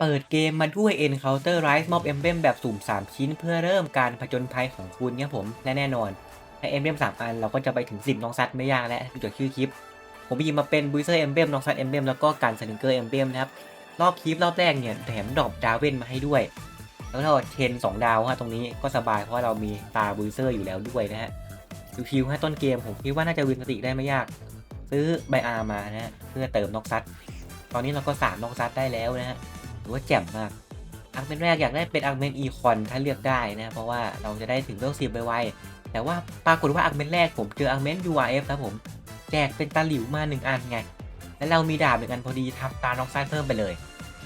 เปิดเกมมาด้วย Encounter Rise Mob Emblem แบบสุ่ม 3 ชิ้น เพื่อเริ่มการผจญภัยของคุณเนี่ยผมและแน่นอนใน Emblem 3อันเราก็จะไปถึง10น้องซัดไม่ยากแล้วดูจากชื่อคลิป ผมหยิบมาเป็น Bruiser Emblem น้องซัด Emblem แล้วก็การ Slinger Emblem นะครับรอบคลิปรอบแรกเนี่ยแถมดอปดาวเวนมาให้ด้วย แล้วเราเทน2ดาวฮะตรงนี้ก็สบายเพราะเรามีตาบูเซอร์อยู่แล้วด้วยนะฮะชิวๆฮะต้นเกมผมคิดว่าน่าจะวินสติได้ไม่ยาก ซื้อใบอาร์มานะฮะเพื่อเติมนอกซัดตอนนี้เราก็สามนอกซัดได้แล้วนะฮะ ถือว่าแจ่มมากอังเมนแรกอยากได้เป็นอังเมนอีคอนถ้าเลือกได้นะเพราะว่าเราจะได้ถึงเวลสิบไวๆแต่ว่าปรากฏว่าอังเมนแรกผมเจออังเมน URF ครับผมแจกเป็นตาหลิวมาหนึ่งอันไง แล้วเรามีดาบหนึ่งอันพอดีทับตานอกซัดเพิ่มไปเลย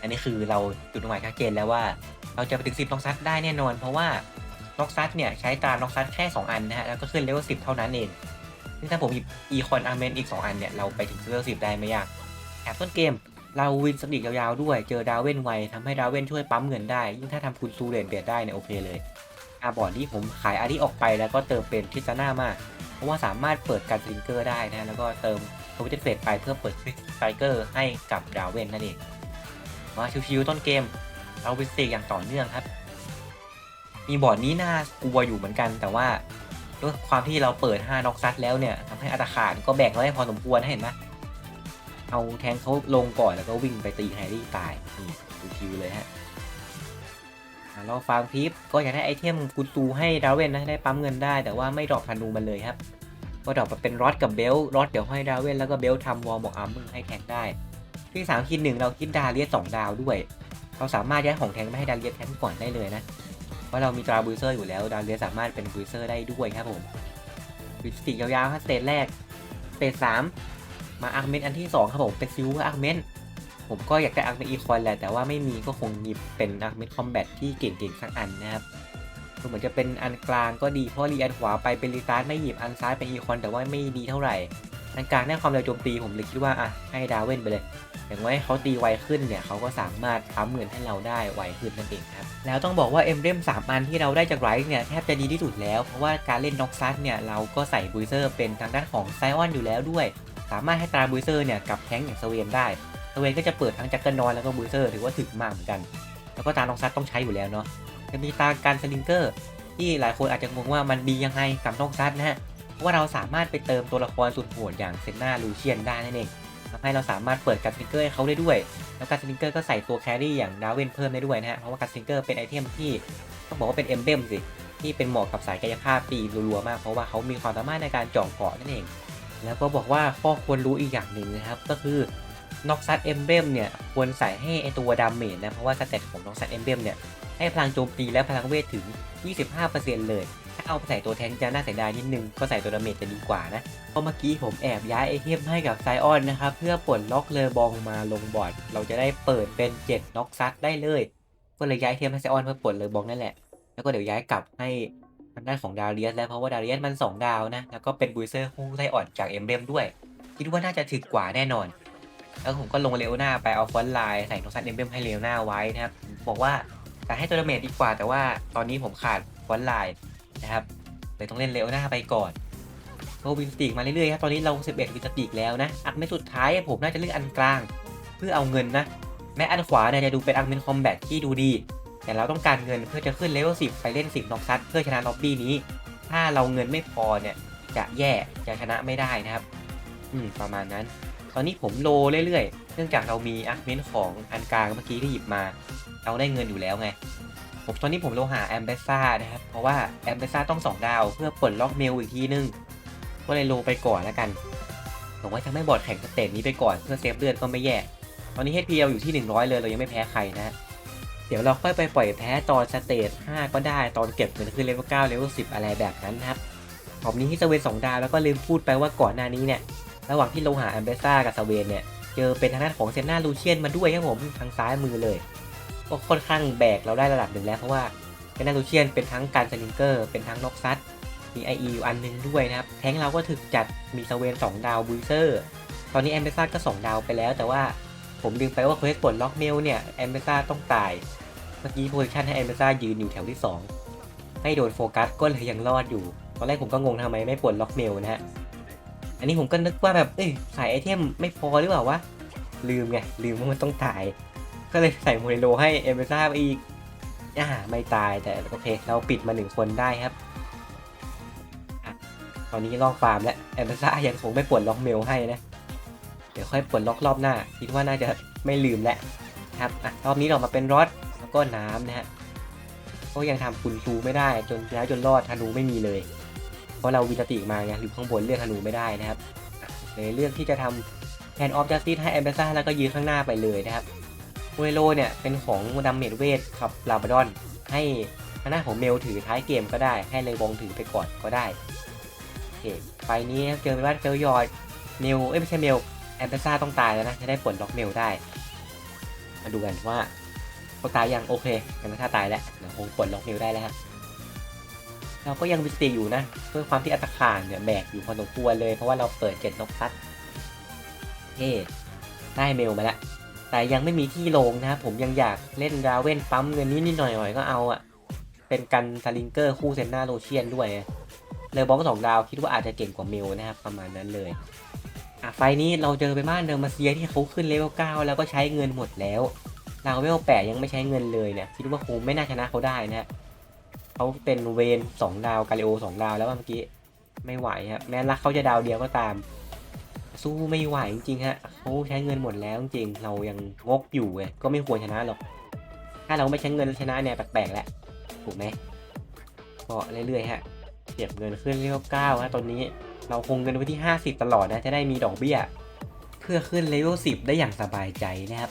อันนี้คือเราจุดหมายชัดเจนแล้วว่า เราจะไปถึง10น็อกซัดได้แน่นอน เพราะว่าน็อกซัดเนี่ยใช้ตาน็อกซัดแค่ 2 อันนะฮะแล้วก็ขึ้นเลเวล10เท่านั้นเองซึ่งถ้าผมหยิบอีคอนอาร์เมนอีก 2 อันเนี่ยเราไปถึงเลเวล10ได้ไม่ยากแถมต้นเกม เราวินสติกยาวๆด้วย เจอดาวเวนไวทำให้ดาวเวนช่วยปั๊มเงินได้ ยิ่งถ้าทำคุณซูเรนเบียดได้เนี่ยโอเคเลยอาบอร์ดที่ผมขายอารีออกไปแล้วก็เติมเป็นทิซาน่ามาก เพราะว่าสามารถเปิดการสลิงเกอร์ได้นะแล้วก็เติมโทวิตเฟสไปเพื่อเปิดควิกสไตรเกอร์ให้กับดาวเวนนั่นเองมาชิวๆต้นเกมเราวินสติกอย่างต่อเนื่องครับ มีบอร์ดนี้น่ากลัวอยู่เหมือนกันแต่ว่าด้วยความที่เราเปิด5น็อกซัดแล้วเนี่ยทำให้อัตราขานก็แบ่งไว้พอสมควรนะเห็นไหม เอาแทงเขาลงก่อนแล้วก็วิ่งไปตีแฮร์รี่ตายนี่ดูคิวเลยฮะเราฟาร์มพีฟก็อยากได้ไอเทมกุตูให้ดาวเวนนะได้ปั๊มเงินได้ แต่ว่าไม่ดรอปธนูมันเลยครับก็ดรอปมาเป็นรอดกับเบลรอดเดี๋ยวให้ดาวเวนแล้วก็เบลทำวอลบอกอาร์มึงให้แทงได้ ที่สามคิดหนึ่งเราคิดดาเลียสองดาวด้วย เราสามารถย้ายของแทงไม่ให้ดาเลียแทงก่อนได้เลยนะเพราะเรามีตราบูเซอร์อยู่แล้วดาเลียสามารถเป็นบูเซอร์ได้ด้วยครับผมวิสติยาวๆครับสเตจแรกสเตจสาม มาอาร์เมนอันที่สองครับผมเป็นซิลเวอร์อาร์เมนผมก็อยากได้อาร์เมนอีคอนแหละแต่ว่าไม่มีก็คงหยิบเป็นอาร์เมนคอมแบทที่เก่งๆสักอันนะครับก็เหมือนจะเป็นอันกลางก็ดีเพราะรีอันขวาไปเป็นรีตาร์ไม่หยิบอันซ้ายเป็นอีคอนแต่ว่าไม่ดีเท่าไหร่อันกลางได้ความเร็วโจมตีผมเลยคิดว่าอะให้ดาวเวนไปเลยอย่างน้อยเขาตีไวขึ้นเนี่ยเขาก็สามารถปั๊มเงินให้เราได้ไวขึ้นนั่นเองครับ แล้วต้องบอกว่าเอ็มเรมสามอันที่เราได้จากไรซ์เนี่ยแทบจะดีที่สุดแล้ว เพราะว่าการเล่นน็อกซัสเนี่ยเราก็ใส่บูเซอร์เป็นทางด้านของไซออนอยู่แล้วด้วย สามารถให้ตาบูเซอร์เนี่ยกับแท้งอย่างสเวนได้สเวนก็จะเปิดทั้งจักรเกอนอยแล้วก็บูเซอร์ถือว่าถึกมากเหมือนกัน แล้วก็ตาน็อกซัสต้องใช้อยู่แล้วเนาะจะมีตาการสลิงเกอร์ที่หลายคนอาจจะงงว่ามันดียังไงกับน็อกซัสนะฮะเพราะว่าเราสามารถไปเติมตัวละครสุดโหดอย่างเซนนาลูเชียนได้นั่นเองทำให้เราสามารถเปิดการสลิงเกอร์ให้เขาได้ด้วย แล้วการสลิงเกอร์ก็ใส่ตัวแครี่อย่างดาวเวนเพิ่มได้ด้วยนะฮะเพราะว่าการสลิงเกอร์เป็นไอเทมที่ต้องบอกว่าเป็นเอ็มเบมสิที่เป็นเหมาะกับสายกายภาพตีรัวๆมาก เพราะว่าเขามีความสามารถในการจาะเกาะนั่นเอง แล้วก็บอกว่าข้อควรรู้อีกอย่างหนึ่งนะครับ ก็คือน็อกซัตเอมเบมเนี่ยควรใส่ให้ไอตัวดาเมจนะ เพราะว่าสเตตของน็อกซัตเอมเบมเนี่ย ให้พลังโจมตีและพลังเวทถึง 25%เลย ถ้าเอาไปใส่ตัวแทงจะน่าเสียดายนิดนึง ก็ใส่ตัวดาเมจจะดีกว่านะ เพราะเมื่อกี้ผมแอบย้ายไอเทมให้กับไซออนนะครับ เพื่อปลดล็อกเลอบองมาลงบอร์ด เราจะได้เปิดเป็น7น็อกซัดได้เลย ก็เลยย้ายเทมให้ไซออนเพื่อปลดเลอบองนั่นแหละ แล้วก็เดี๋ยวย้ายกลับให้ ทางด้านของดาเรียสแล้วเพราะว่าดาเรียสมัน 2 ดาวนะ แล้วก็เป็นบูเซอร์คู่ไซออนจากเอ็มเบมด้วย คิดว่าน่าจะถึกกว่าแน่นอน แล้วผมก็ลงเลโอนาไปเอาฟอนไลน์ใส่น็อกซัดเอ็มเบมให้เลโอนาไว้นะครับ บอกว่าแต่ให้ตัวดเมจดีกว่า แต่ว่าตอนนี้ผมขาดฟอนไลน์นะครับเลยต้องเล่นเลโอนาไปก่อนโก็วินสติกมาเรื่อยๆครับ ตอนนี้เรา 11 วินสติกแล้วนะ อักเมนสุดท้ายผมน่าจะเลือกอันกลาง เพื่อเอาเงินนะ แม้อันขวาเนี่ยจะดูเป็นอักเมนคอมแบทที่ดูดี แต่เราต้องการเงินเพื่อจะขึ้นเลเวล10 ไปเล่น 10น็อกซัดเพื่อชนะล็อบบี้นี้ ถ้าเราเงินไม่พอเนี่ย จะแย่จะชนะไม่ได้นะครับ อืมประมาณนั้น ตอนนี้ผมโลเรื่อยๆ เนื่องจากเรามีอักเมนของอันกลางเมื่อกี้ที่หยิบมา เราได้เงินอยู่แล้วไง ผมตอนนี้ผมโลหาแอมเบซ่านะครับ เพราะว่าแอมเบซ่าต้อง 2 ดาว เพื่อปลดล็อกเมลอีกทีนึง ก็เลยโลไปก่อนแล้วกันผมว่าจะไม่บอดแข่งสเตจนี้ไปก่อนเพื่อเซฟเลือดก็ไม่แย่ ตอนนี้ HPL อยู่ที่ 100 เลยเรายังไม่แพ้ใครนะ เดี๋ยวเราค่อยไปปล่อยแพ้ตอนสเตจ5ก็ได้ตอนเก็บเงินขึ้นเลเวล9เลเวล10 อะไรแบบนั้นนะครับผมนี้ที่สเวน2ดาวแล้วก็ลืมพูดไปว่าก่อนหน้านี้เนี่ย ระหว่างที่โลหาแอมเบซ่ากับสเวนเนี่ย เจอเป็นทางด้านของเซนนาลูเชียนมาด้วยครับผมทางซ้ายมือเลย ก็ค่อนข้างแบกเราได้ระดับหนึ่งแล้วเพราะว่าเซนนาลูเชียนเป็นทั้งการสลิงเกอร์เป็นทั้งน็อกซัดมี IE อยู่อันหนึงด้วยนะครับแทงเราก็ถึกจัดมีสเวน2ดาวบูเซอร์ ตอนนี้แอมเบซ่าก็ 2 ดาวไปแล้วแต่ว่า ผมลืมไปว่าเควสปลดล็อกเมลเนี่ยแอมเบซ่าต้องตาย เมื่อกี้โพซิชันให้แอมเบซ่ายืนอยู่แถวที่ 2 ให้โดนโฟกัสก็เลยยังรอดอยู่ ตอนแรกผมก็งงทำไมไม่ปลดล็อกเมลนะฮะ อันนี้ผมก็นึกว่าแบบเอ้ยใส่ไอเทมไม่พอหรือเปล่าวะ ลืมไง ลืมว่ามันต้องตาย ก็เลยใส่โมเรโลให้เอมเมซ่าไปอีกอ่าไม่ตายแต่โอเคเราปิดมาหนึ่งคนได้ครับตอนนี้ลอกฟาร์มแล้วเอมเมซ่ายังคงไม่ปลดล็อกเมลให้นะ เดี๋ยวค่อยปลดล็อกรอบหน้า คิดว่าน่าจะไม่ลืมแหละครับอะรอบนี้เรามาเป็นรอดแล้วก็น้ำนะฮะก็ยังทำคุณซูไม่ได้จนแล้วจนรอดธนูไม่มีเลย เพราะเราวินติมาไงอยู่ข้างบนเลือกธนูไม่ได้นะครับเลยเลือกที่จะทำแทนออฟจัสติสให้เอมเมซ่าแล้วก็ยืนข้างหน้าไปเลยนะครับโวโลเนี่ยเป็นของดัมเมดเวทกับลาบาดอน ให้ทางหน้าของเมลถือท้ายเกมก็ได้ ให้เลยวงถือไปก่อนก็ได้โอเคไฟนี้เจอเป็นว่าเฟลยอร์ดเมลเอ้ยไม่ใช่เมล แอมเปซ่าต้องตายแล้วนะ จะได้ปลดล็อกเมลได้ มาดูกันว่าเขาตายยังโอเคแอมเปซ่าตายแล้วเดี๋ยวคงปลดล็อกเมลได้แล้วครับเราก็ยังวิสติอยู่นะเพื่อความที่อัตคารเนี่ยแบกอยู่พอสมควรเลย เพราะว่าเราเปิดเจ็ดนกซัดเฮ้ได้เมลมาแล้วแต่ยังไม่มีที่ลงนะครับผมยังอยากเล่นดราเว่นปั๊มเงินนิดนิดหน่อยๆก็เอาอะเป็นกันซาลิงเกอร์คู่เซนนาโรเชียนด้วย เลยบล็อกสองดาวคิดว่าอาจจะเก่งกว่าเมลนะครับประมาณนั้นเลย อะไฟนี้เราเจอไปบ้านเดอร์มาเซียที่เขาขึ้นเลเวล9แล้วก็ใช้เงินหมดแล้ว เราเลเวล8ยังไม่ใช้เงินเลยเนี่ยคิดว่าคงไม่น่าชนะเขาได้นะเขาเป็นเวน2ดาวกาลิโอ2ดาวแล้วเมื่อกี้ไม่ไหวครับแม้รักเขาจะดาวเดียวก็ตาม สู้ไม่ไหวจริงๆฮะเขาใช้เงินหมดแล้วจริงเรายังงกอยู่ไงก็ไม่ควรชนะหรอก ถ้าเราไม่ใช้เงินชนะเนี่ยแปลกๆแหละถูกไหมก็เรื่อยๆฮะ เก็บเงินขึ้นเรียกเก้าฮะตอนนี้เราคงเงินไว้ที่ 50 ตลอดนะ จะได้มีดอกเบี้ย เพื่อขึ้นเลเวล10 ได้อย่างสบายใจนะครับ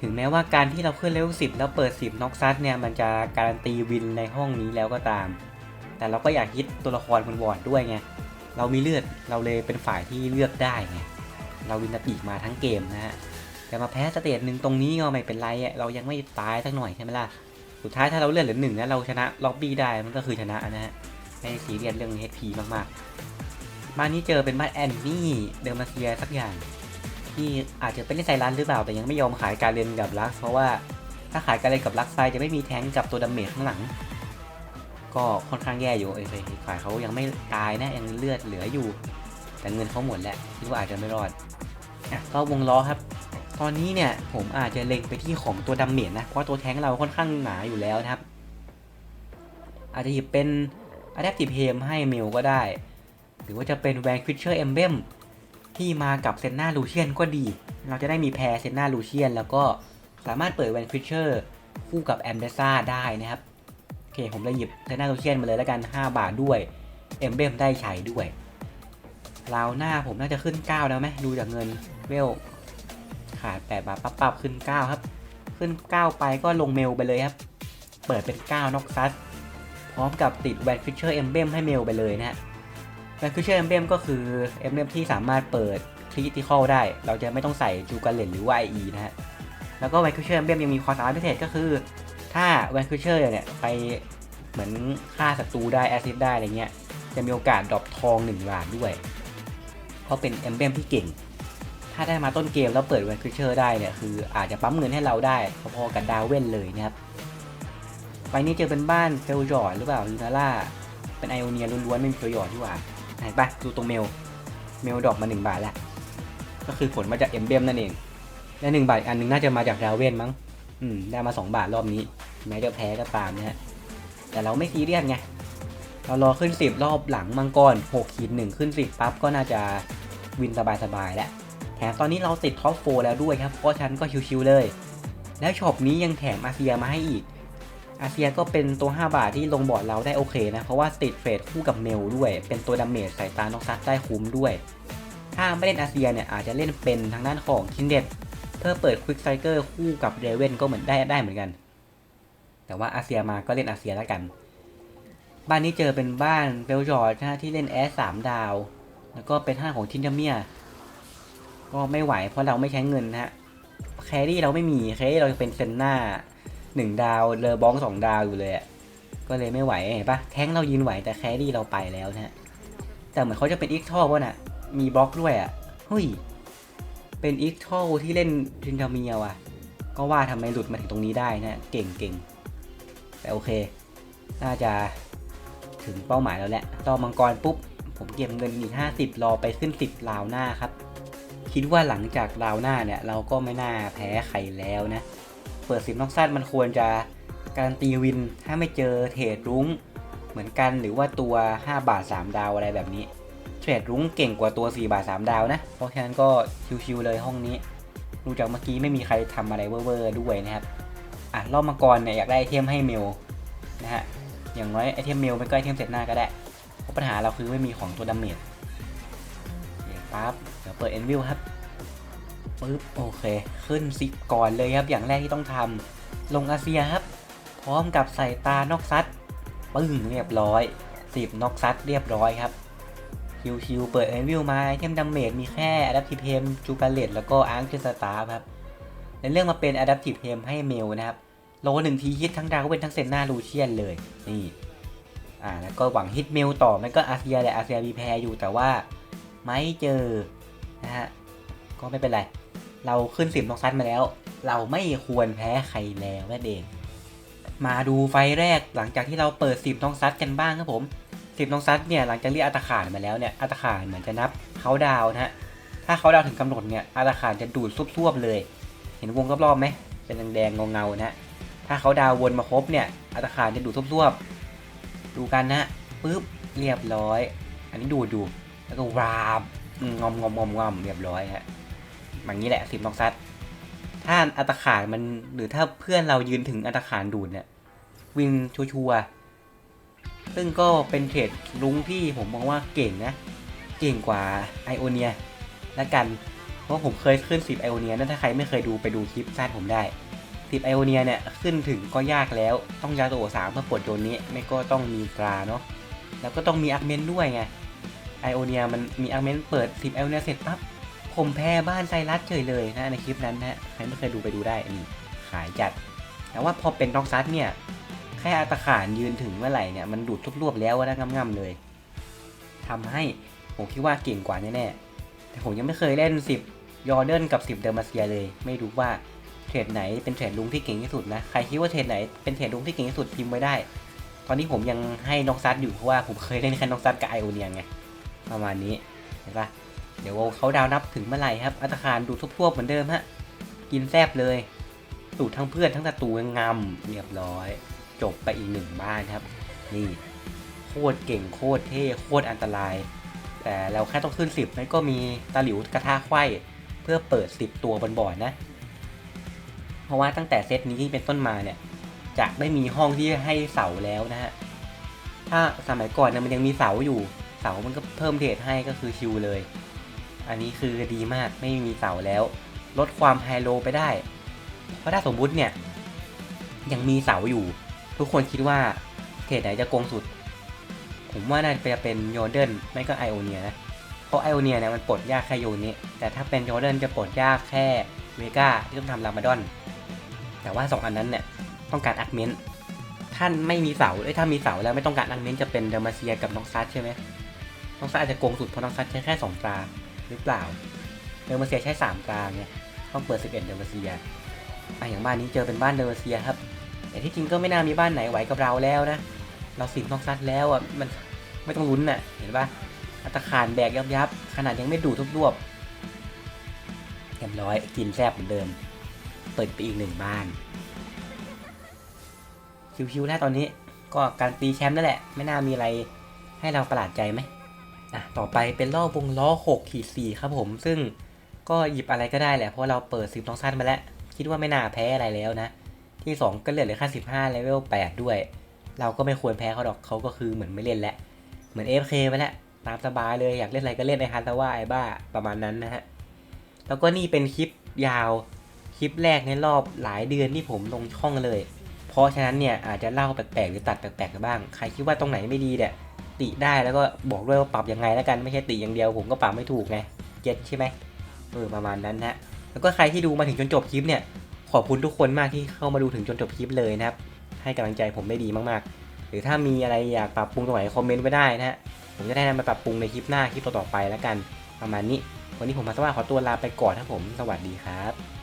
ถึงแม้ว่าการที่เราขึ้นเลเวล10 แล้วเปิด 10น็อกซัดเนี่ย มันจะการันตีวินในห้องนี้แล้วก็ตาม แต่เราก็อยากฮิตตัวละครบนวอร์ดด้วยไง เรามีเลือด เราเลยเป็นฝ่ายที่เลือกได้ไง เราวินตติมาทั้งเกมนะฮะ แต่มาแพ้สเตจหนึ่งตรงนี้ก็ไม่เป็นไรเรายังไม่ตายสักหน่อยใช่ไหมล่ะ สุดท้ายถ้าเราเลือดเหลือหนึ่งนะเราชนะล็อบบี้ได้มันก็คือชนะนะฮะ ไม่ได้ซีเรียสเรื่อง HP มากๆ บ้านนี้เจอเป็นบ้านแอนนี่เดอร์มาเซียสักอย่าง ที่อาจจะเป็นเล่นไซรันหรือเปล่าแต่ยังไม่ยอมขายการเรียนกับลักเพราะว่าถ้าขายการเรียนกับลักไปจะไม่มีแทงกับตัวดาเมจข้างหลัง ก็ค่อนข้างแย่อยู่เอ้ยฝ่ายเขายังไม่ตายนะยังเลือดเหลืออยู่ แต่เงินเขาหมดแล้วคิดว่าอาจจะไม่รอดอะก็วงล้อครับตอนนี้เนี่ยผมอาจจะเล็งไปที่ของตัวดาเมจนะเพราะตัวแท้งเราค่อนข้างหนาอยู่แล้วนะครับ อาจจะหยิบเป็น Adaptive h e m ให้เมลก็ได้ หรือว่าจะเป็น Van q u i t c h e r Emblem ที่มากับเซนนาลูเชียนก็ดี เราจะได้มีแพรเซนนาลูเชียนแล้วก็สามารถเปิด Van q u i t c h e r คู่กับแอมเบซ่าได้นะครับ โอเค ผมเลยหยิบเซนนาลูเชียนมาเลยแล้วกัน 5 บาทด้วย เอ็มเบมได้ใช้ด้วยราวหน้าผมน่าจะขึ้น 9 แล้วไหมดูจากเงินเวลขาด8บาทปั๊บปับขึ้น 9 ครับ ขึ้น 9 ไปก็ลงเมลไปเลยครับ เปิดเป็น 9นอกซัส พร้อมกับติดแวนฟิชเชอร์เอมเบมให้เมลไปเลยนะฮะแวนฟิชเชอร์เอมเบมก็คือเอมเบมที่สามารถเปิดคริติคอลได้ เราจะไม่ต้องใส่จูการเลนหรือว่า IE นะฮะ แล้วก็แวนฟิชเชอร์เอมเบมยังมีความสามารถพิเศษก็คือ ถ้าแวนฟิชเชอร์เนี่ยไปเหมือนฆ่าศัตรูได้แอซิดได้อะไรเงี้ย จะมีโอกาสดรอปทอง1บาทด้วย เพราะเป็นเอมเบมที่เก่ง ถ้าได้มาต้นเกมแล้วเปิดแวนคิเชอร์ได้เนี่ยคืออาจจะปั๊มเงินให้เราได้พอๆกับดาวเว่นเลยนะครับ นี้เจอเป็นบ้านเฟลจอร์ดหรือเปล่าลูนาร่า เป็นไอโอเนียล้วนๆไม่มีเฟลจอร์ดที่หว่าไหนปะดูตรงเมล เมลดรอปมา 1 บาทแล้วก็คือผลมาจากเอ็มเบมนั่นเอง และหนึ่งบาทอันหนึงน่าจะมาจากดาวเวนมั้ง อืม ได้มา 2 บาทรอบนี้ แม้จะแพ้ก็ตามนะฮะ แต่เราไม่ซีเรียสไง เรารอขึ้น 10 รอบหลังมังกร6ขีด1ขึ้น 10ปั๊บก็น่าจะวินสบายๆแล้ว แถมตอนนี้เราติดท็อปโฟแล้วด้วยครับ เพราะฉะนันก็ชิวๆเลย แล้วช็อปนี้ยังแถมอาเซียมาให้อีก อาเซียก็เป็นตัว 5 บาทที่ลงบอร์ดเราได้โอเคนะ เพราะว่าติดเฟรดคู่กับเมลด้วย เป็นตัวดาเมจใส่ตานอกซัดได้คุ้มด้วย ถ้าไม่เล่นอาเซียเนี่ยอาจจะเล่นเป็นทางด้านของคินเด็ดเพื่อเปิดควิกไซเกอร์คู่กับเรเวนก็เหมือนได้ได้เหมือนกัน แต่ว่าอาเซียมาก็เล่นอาเซียแล้วกัน บ้านนี้เจอเป็นบ้านเบลจอร์ดนะที่เล่นแอสสามดาว แล้วก็เป็นท่าของทินเดเมียก็ไม่ไหวเพราะเราไม่ใช้เงินนะฮะแครี่เราไม่มีแครี่เราจะเป็นเซนหน้า หนึ่งดาวเลอบองสองดาวอยู่เลยอะก็เลยไม่ไหวเห็นปะแท้งเรายืนไหวแต่แครี่เราไปแล้วนะแต่เหมือนเขาจะเป็นอีกท่อวะน่ะมีบล็อกด้วยอะเฮ้ยเป็นอีกท่อที่เล่นทินเดเมียว่ะ ก็ว่าทำไมหลุดมาถึงตรงนี้ได้นะเก่งเก่งแต่โอเค น่าจะถึงเป้าหมายแล้วแหละต่อมังกรปุ๊บ ผมเก็บเงินอีก50 รอไปขึ้น 10ราวหน้าครับ คิดว่าหลังจากราวหน้าเนี่ย เราก็ไม่น่าแพ้ใครแล้วนะ เปิดสิบนอกซัดมันควรจะการันตีวินถ้าไม่เจอเทรดรุ้งเหมือนกันหรือว่าตัว 5 บาท 3 ดาวอะไรแบบนี้ เทรดรุ้งเก่งกว่าตัว 4 บาท 3 ดาวนะ เพราะฉะนั้นก็ชิวๆเลยห้องนี้ดูจากเมื่อกี้ไม่มีใครทำอะไรเว่อร์ๆด้วยนะครับอะรอบมังกรเนี่ยอยากได้ไอเทมให้เมลนะฮะอย่างน้อยไอเทมเมลไมันก็ไอเทมเสร็จหน้าก็ได้เพราะปัญหาเราคือไม่มีของตัวดาเมจเดี๋ยปั๊บเดี๋ยวเปิดเอ็นวิวครับ ปึ๊บโอเค ขึ้นซิปก่อนเลยครับอย่างแรกที่ต้องทำลงอาเซียครับ พร้อมกับใส่ตานอกซัดปึ้งเรียบร้อยสิบนอกซัดเรียบร้อยครับคิวๆเปิดเอ็นวิวมาไอเทมดาเมจมีแค่อะดัพติเพมจูกาเลตแล้วก็อาร์คสตาร์ครับในเรื่องมาเป็นอะดัพติเพมให้เมลนะครับโลหนึ่งทีฮิตทั้งดาวก็เป็นทั้งเซนนาลูเชียนเลยนี่อ่าแล้วก็หวังฮิตเมลต่อมันก็อาเซียแหละอาเซียมีแพ้อยู่แต่ว่าไม่เจอนะฮะก็ไม่เป็นไร เราขึ้นสิบนอกซัดมาแล้ว เราไม่ควรแพ้ใครแล้วนั่นเอง มาดูไฟแรกหลังจากที่เราเปิดสิบนอกซัดกันบ้างครับผมสิบนอกซัดเนี่ยหลังจากเรียกอัตขานมาแล้วเนี่ยอัตขานเหมือนจะนับเขาดาวนะฮะถ้าเขาดาวถึงกำหนดเนี่ยอัตขานจะดูดซุบๆเลย เห็นวงรอบๆไหมเป็นแดงๆเงาๆนะฮะถ้าเขาดาววนมาครบเนี่ยอัตขานจะดูดซวบๆดูกันนะปึ๊บเรียบร้อย อันนี้ดูดูแล้วก็วาบงอมงอมงอมงอมเรียบร้อยฮะ อย่างนี้แหละสิบนอกซัด ถ้าอัตขานมันหรือถ้าเพื่อนเรายืนถึงอัตขานดูดเนี่ยวิ่งชัวร์ๆซึ่งก็เป็นเทรดลุงที่ผมมองว่าเก่งนะ เก่งกว่าไอโอเนียละกัน เพราะผมเคยขึ้น 10 ไอโอเนียนั่นถ้าใครไม่เคยดูไปดูคลิปสั้นผมได้สิบไอโอเนียเนี่ยขึ้นถึงก็ยากแล้ว ต้องยาโตโอสามเพื่อปลดโยนนี้ ไม่ก็ต้องมีตราเนาะ แล้วก็ต้องมีอาร์เมนด้วยไง ไอโอเนียมันมีอาร์เมนเปิดสิบไอโอเนียเสร็จปั๊บ ผมแพ้บ้านไซรัสเฉยเลยนะในคลิปนั้นนะใครไม่เคยดูไปดูได้นี่ขายจัด แต่ว่าพอเป็นน็อกซัสเนี่ยแค่อัตขานยืนถึงเมื่อไหร่เนี่ยมันดูดทุบรวบแล้วนะง่ำๆเลยทำให้ผมคิดว่าเก่งกว่าแน่ๆแต่ผมยังไม่เคยเล่น 10 ยอร์เดนกับ 10 เดอร์มาเซียเลย ไม่รู้ว่าเทรดไหนเป็นเทรดลุงที่เก่งที่สุดนะใครคิดว่าเทรดไหนเป็นเทรดลุงที่เก่งที่สุดพิมพ์ไว้ได้ ตอนนี้ผมยังให้นกซัดอยู่เพราะว่าผมเคยเล่นแค่นกซัดกับไอโอเนียไงประมาณนี้เห็นปะ เดี๋ยวเขาดาวนับถึงเมื่อไหร่ครับอัตคารดูทั่วๆเหมือนเดิมฮะ กินแซบเลยดูดทั้งเพื่อนทั้งศัตรูงำเรียบร้อย จบไปอีกหนึ่งบ้านครับ นี่โคตรเก่งโคตรเท่โคตรอันตราย แต่เราแค่ต้องขึ้นสิบแล้วก็มีตาหลิวกระทาไขว้เพื่อเปิดสิบตัวบนบอร์ดนะ เพราะว่าตั้งแต่เซตนี้เป็นต้นมาเนี่ยจะไม่มีห้องที่ให้เสาแล้วนะฮะถ้าสมัยก่อนเนี่ยมันยังมีเสาอยู่เสามันก็เพิ่มเดทให้ก็คือคิวเลย อันนี้คือดีมากไม่มีเสาแล้ว ลดความไฮโลไปได้ เพราะถ้าสมมุติเนี่ย ยังมีเสาอยู่ ทุกคนคิดว่าเทรดไหนจะโกงสุด ผมว่าน่าจะเป็นโยเดนไม่ก็ไอโอเนียนะ เพราะไอโอเนียเนี่ยมันปลดยากแค่โยนี้ แต่ถ้าเป็นโยเดนจะปลดยากแค่เวก้าที่ต้องทำลามาดอน แต่ว่า 2 อันนั้นเนี่ยต้องการอักเมนท่านไม่มีเสาเอ้ยถ้ามีเสาแล้วไม่ต้องการอักเมนจะเป็นเดอร์มาเซียกับน้องซัดใช่ไหมน้องซัดอาจจะโกงสุดเพราะน้องซัดใช้แค่2ตรา หรือเปล่าเดอร์มาเซียใช้3ตรางไงต้องเปิด 11 เดอร์มาเซียอะอย่างบ้านนี้เจอเป็นบ้านเดอร์มาเซียครับ แต่ที่จริงก็ไม่น่ามีบ้านไหนไหวกับเราแล้วนะ เราสิบน้องซัดแล้วอะมันไม่ต้องลุ้นน่ะ เห็นปะอัตคารแบกยับยับขนาดยังไม่ดูทุบรวบเรียบร้อยกินแซบเหมือนเดิม เปิดไปอีกหนึ่งบ้านชิวๆแล้วตอนนี้ก็การตีแชมป์นั่นแหละ ไม่น่ามีอะไรให้เราประหลาดใจไหม อะต่อไปเป็นรอบวงล้อ6ขีด4ครับผม ซึ่งก็หยิบอะไรก็ได้แหละเพราะเราเปิดสิบน้องสั้นมาแล้ว คิดว่าไม่น่าแพ้อะไรแล้วนะ ที่ 2 ก็เหลือเหลือแค่15เลเวล8ด้วย เราก็ไม่ควรแพ้เขาดอกเขาก็คือเหมือนไม่เล่นแล้วเหมือน AFK ไปแล้วตามสบายเลยอยากเล่นอะไรก็เล่นในฮันตาว่าไอ้บ้าประมาณนั้นนะฮะแล้วก็นี่เป็นคลิปยาวคลิปแรกในรอบหลายเดือนที่ผมลงช่องเลย เพราะฉะนั้นเนี่ยอาจจะเล่าแปลกๆหรือตัดแปลกๆกันบ้าง ใครคิดว่าตรงไหนไม่ดีเนี่ย ติได้แล้วก็บอกด้วยว่าปรับยังไงแล้วกันไม่ใช่ติอย่างเดียวผมก็ปรับไม่ถูกไงเก็ตใช่ไหมเออประมาณนั้นฮะแล้วก็ใครที่ดูมาถึงจนจบคลิปเนี่ยขอบคุณทุกคนมากที่เข้ามาดูถึงจนจบคลิปเลยนะครับ ให้กำลังใจผมได้ดีมากๆ หรือถ้ามีอะไรอยากปรับปรุงตรงไหนคอมเมนต์ไว้ได้นะฮะผมจะได้นำมาปรับปรุงในคลิปหน้าคลิปต่อๆไปแล้วกัน ประมาณนี้ วันนี้ผมมาสว่าขอตัวลาไปก่อนครับผมสวัสดีครับ